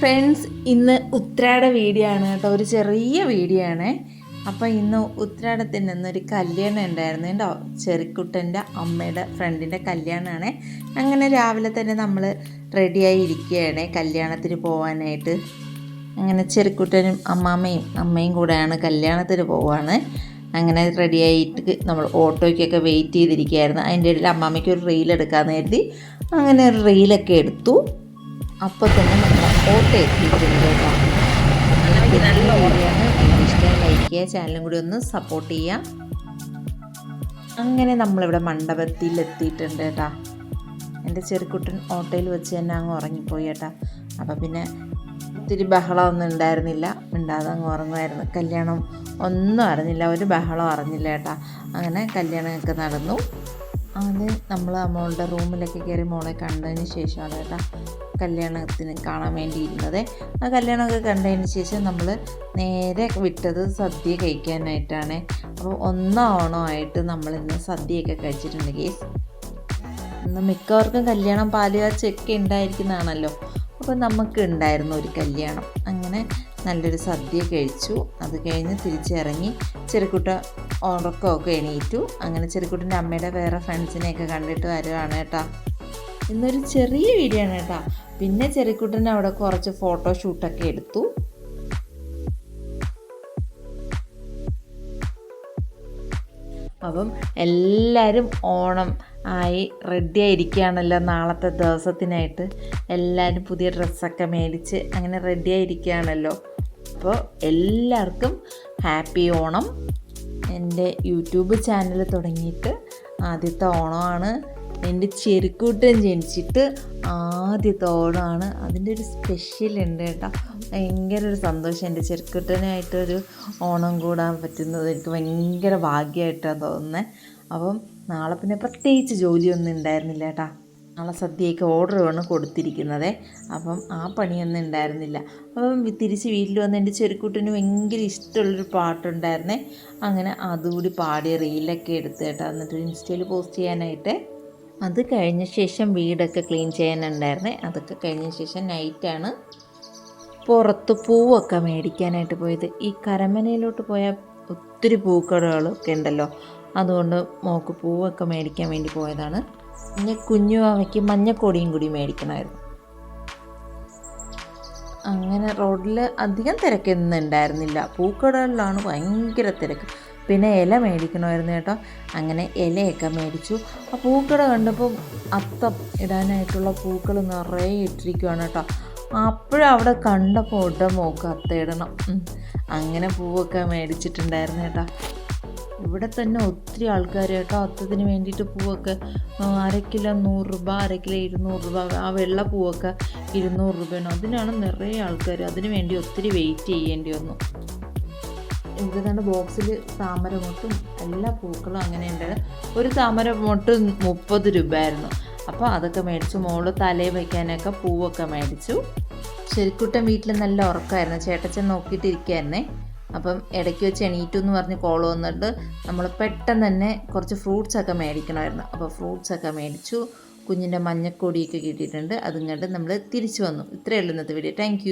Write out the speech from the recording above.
Friends ഇന്ന് ഉത്രാട video ആണ് കേട്ടോ. ഒരു ചെറിയ വീഡിയോ ആണ്. അപ്പോൾ ഇന്ന് ഉത്രാടത്തിൽ നിന്നൊരു കല്യാണം ഉണ്ടായിരുന്നു കേട്ടോ. ചെറിക്കുട്ടന്റെ അമ്മയുടെ ഫ്രണ്ടിന്റെ കല്യാണമാണ്. അങ്ങനെ രാവിലെ തന്നെ നമ്മൾ റെഡിയായി ഇരിക്കുകയാണ് കല്യാണത്തിന് പോകാനായിട്ട് അങ്ങനെ ചെറിക്കുട്ടനും അമ്മാമ്മയും അമ്മയും കൂടെയാണ് കല്യാണത്തിന് പോവാണ്. അങ്ങനെ റെഡിയായിട്ട് നമ്മൾ ഓട്ടോയ്ക്കൊക്കെ വെയിറ്റ് ചെയ്തിരിക്കുകയായിരുന്നു. അതിന്റെ ഇടയിൽ അമ്മാമ്മയ്ക്ക് ഒരു റീൽ എടുക്കാമെന്ന് കരുതി. അങ്ങനെ ഒരു റീലൊക്കെ എടുത്തു. അപ്പോൾ തന്നെ നമ്മൾ ഓട്ടോ എത്തിയിട്ടുണ്ട് കേട്ടോ. നല്ല ഓർമ്മയാണ് ഇഷ്ടം ലൈക്ക് ചെയ്യുക ചാനലും കൂടി ഒന്ന് സപ്പോർട്ട് ചെയ്യുക. അങ്ങനെ നമ്മളിവിടെ മണ്ഡപത്തിൽ എത്തിയിട്ടുണ്ട് കേട്ടാ. എന്റെ ചെറുക്കുട്ടൻ ഓട്ടോയിൽ വെച്ച് തന്നെ അങ്ങ് ഉറങ്ങിപ്പോയി കേട്ടാ. അപ്പം പിന്നെ ഒത്തിരി ബഹളമൊന്നും ഉണ്ടായിരുന്നില്ല. മിണ്ടാതെ അങ്ങ് ഉറങ്ങുമായിരുന്നു. കല്യാണം ഒന്നും അറിഞ്ഞില്ല. ഒരു ബഹളം അറിഞ്ഞില്ല കേട്ടാ. അങ്ങനെ കല്യാണമൊക്കെ നടന്നു. അങ്ങനെ നമ്മൾ മോളുടെ റൂമിലൊക്കെ കയറി മോളെ കണ്ടതിന് ശേഷമാണ് കേട്ടോ. കല്യാണത്തിന് കാണാൻ വേണ്ടിയിരുന്നത്. ആ കല്യാണമൊക്കെ കണ്ടതിന് ശേഷം നമ്മൾ നേരെ വിട്ടത് സദ്യ കഴിക്കാനായിട്ടാണ്. അപ്പോൾ ഒന്നാം ഓണമായിട്ട് നമ്മൾ ഇന്ന് സദ്യയൊക്കെ കഴിച്ചിട്ടുണ്ട് കേസ് ഇന്ന് മിക്കവർക്കും കല്യാണം പാലുകാച്ചൊക്കെ ഉണ്ടായിരിക്കുന്നതാണല്ലോ. അപ്പോൾ നമുക്ക് ഉണ്ടായിരുന്നു ഒരു കല്യാണം. അങ്ങനെ നല്ലൊരു സദ്യ കഴിച്ചു. അത് കഴിഞ്ഞ് തിരിച്ചിറങ്ങി ചെറുക്കുട്ട ഉറക്കമൊക്കെ എണീറ്റു. അങ്ങനെ ചെറുക്കുട്ടന്റെ അമ്മയുടെ വേറെ ഫ്രണ്ട്സിനെയൊക്കെ കണ്ടിട്ട് വരുവാണ് കേട്ടോ. ഇന്നൊരു ചെറിയ വീഡിയോ ആണ് കേട്ടോ. പിന്നെ ചെറിക്കുട്ടൻ അവിടെ കുറച്ച് ഫോട്ടോ ഫോട്ടോഷൂട്ടൊക്കെ എടുത്തു. അപ്പം എല്ലാവരും ഓണം ആയി റെഡി ആയിരിക്കുകയാണല്ലോ നാളത്തെ ദിവസത്തിനായിട്ട്. എല്ലാവരും പുതിയ ഡ്രസ്സൊക്കെ മേടിച്ച് അങ്ങനെ റെഡി ആയിരിക്കുകയാണല്ലോ. അപ്പോൾ എല്ലാവർക്കും ഹാപ്പി ഓണം. എന്റെ യൂട്യൂബ് ചാനൽ തുടങ്ങിയിട്ട് ആദ്യത്തെ ഓണമാണ്. എന്റെ ചെരുക്കൂട്ടൻ ജനിച്ചിട്ട് ആദ്യ ഓണമാണ് അതിന്റെ ഒരു സ്പെഷ്യൽ ഉണ്ട് കേട്ടോ. ഭയങ്കര ഒരു സന്തോഷം. എന്റെ ചെറുക്കുട്ടനായിട്ടൊരു ഓണം കൂടാൻ പറ്റുന്നത് എനിക്ക് ഭയങ്കര ഭാഗ്യമായിട്ടാണ് തോന്നുന്നത് അപ്പം നാളെ പിന്നെ പ്രത്യേകിച്ച് ജോലിയൊന്നും ഉണ്ടായിരുന്നില്ല കേട്ടാ. നാളെ സദ്യയൊക്കെ ഓർഡറാണ് കൊടുത്തിരിക്കുന്നത്. അപ്പം ആ പണിയൊന്നും ഉണ്ടായിരുന്നില്ല. അപ്പം തിരിച്ച് വീട്ടിൽ വന്ന് എന്റെ ചെറുക്കുട്ടിന് ഭയങ്കര ഇഷ്ടമുള്ളൊരു പാട്ടുണ്ടായിരുന്നേ. അങ്ങനെ അതുകൂടി പാടി റീലൊക്കെ എടുത്ത് കേട്ടോ. എന്നിട്ട് ഇൻസ്റ്റയിൽ പോസ്റ്റ് ചെയ്യാനായിട്ട് അത് കഴിഞ്ഞ ശേഷം വീടൊക്കെ ക്ലീൻ ചെയ്യാനുണ്ടായിരുന്നേ. അതൊക്കെ കഴിഞ്ഞ ശേഷം നൈറ്റാണ് പുറത്ത് പൂവൊക്കെ മേടിക്കാനായിട്ട് പോയത്. ഈ കരമനയിലോട്ട് പോയാൽ ഒത്തിരി പൂക്കടകളൊക്കെ ഉണ്ടല്ലോ. അതുകൊണ്ട് മോക്ക് പൂവൊക്കെ മേടിക്കാൻ വേണ്ടി പോയതാണ്. പിന്നെ കുഞ്ഞു അവയ്ക്ക് മഞ്ഞക്കൊടിയും കൂടി മേടിക്കണമായിരുന്നു. അങ്ങനെ റോഡിൽ അധികം തിരക്കൊന്നും ഉണ്ടായിരുന്നില്ല. പൂക്കടകളിലാണ് ഭയങ്കര തിരക്ക്. പിന്നെ ഇല മേടിക്കണമായിരുന്നു കേട്ടോ. അങ്ങനെ ഇലയൊക്കെ മേടിച്ചു. ആ പൂക്കട കണ്ടപ്പോൾ അത്തം ഇടാനായിട്ടുള്ള പൂക്കൾ നിറയെ ഇട്ടിരിക്കുവാണ് കേട്ടോ. അപ്പോഴവിടെ കണ്ടപ്പോൾ ഉടൻ മോക്ക് അത്തയിടണം അങ്ങനെ പൂവൊക്കെ മേടിച്ചിട്ടുണ്ടായിരുന്നു കേട്ടോ. ഇവിടെ തന്നെ ഒത്തിരി ആൾക്കാർ കേട്ടോ അത്തത്തിന് വേണ്ടിയിട്ട് പൂവൊക്കെ അര കിലോ നൂറ് രൂപ അര കിലോ ഇരുന്നൂറ് രൂപ ആ വെള്ള പൂവൊക്കെ ഇരുന്നൂറ് രൂപയാണ് അതിനാണ് നിറയെ ആൾക്കാർ അതിന് വേണ്ടി ഒത്തിരി വെയിറ്റ് ചെയ്യേണ്ടി വന്നു. ഇവിടെ ബോക്സിൽ താമരമൊട്ടും എല്ലാ പൂക്കളും അങ്ങനെ ഉണ്ട് ഒരു താമരമൊട്ട് മുപ്പത് രൂപയായിരുന്നു. അപ്പോൾ അതൊക്കെ മേടിച്ചു. മോൾ തലയിൽ വയ്ക്കാനൊക്കെ പൂവൊക്കെ മേടിച്ചു. ശരിക്കുട്ടൻ വീട്ടിൽ നല്ല ഉറക്കമായിരുന്നു. ചേട്ടച്ചൻ നോക്കിയിട്ടിരിക്കുകയായിരുന്നേ. അപ്പം ഇടയ്ക്ക് വെച്ച് എണീറ്റു എന്ന് പറഞ്ഞ് കോൾ വന്നിട്ട് നമ്മൾ പെട്ടെന്ന് തന്നെ കുറച്ച് ഫ്രൂട്ട്സൊക്കെ മേടിക്കണമായിരുന്നു. അപ്പോൾ ഫ്രൂട്ട്സൊക്കെ മേടിച്ചു. കുഞ്ഞിന്റെ മഞ്ഞക്കൊടിയൊക്കെ കിട്ടിയിട്ടുണ്ട്. അതും കണ്ട് നമ്മൾ തിരിച്ചു വന്നു. ഇത്രയേ ഉള്ളൂ ഇന്നത്തെ വീഡിയോ താങ്ക്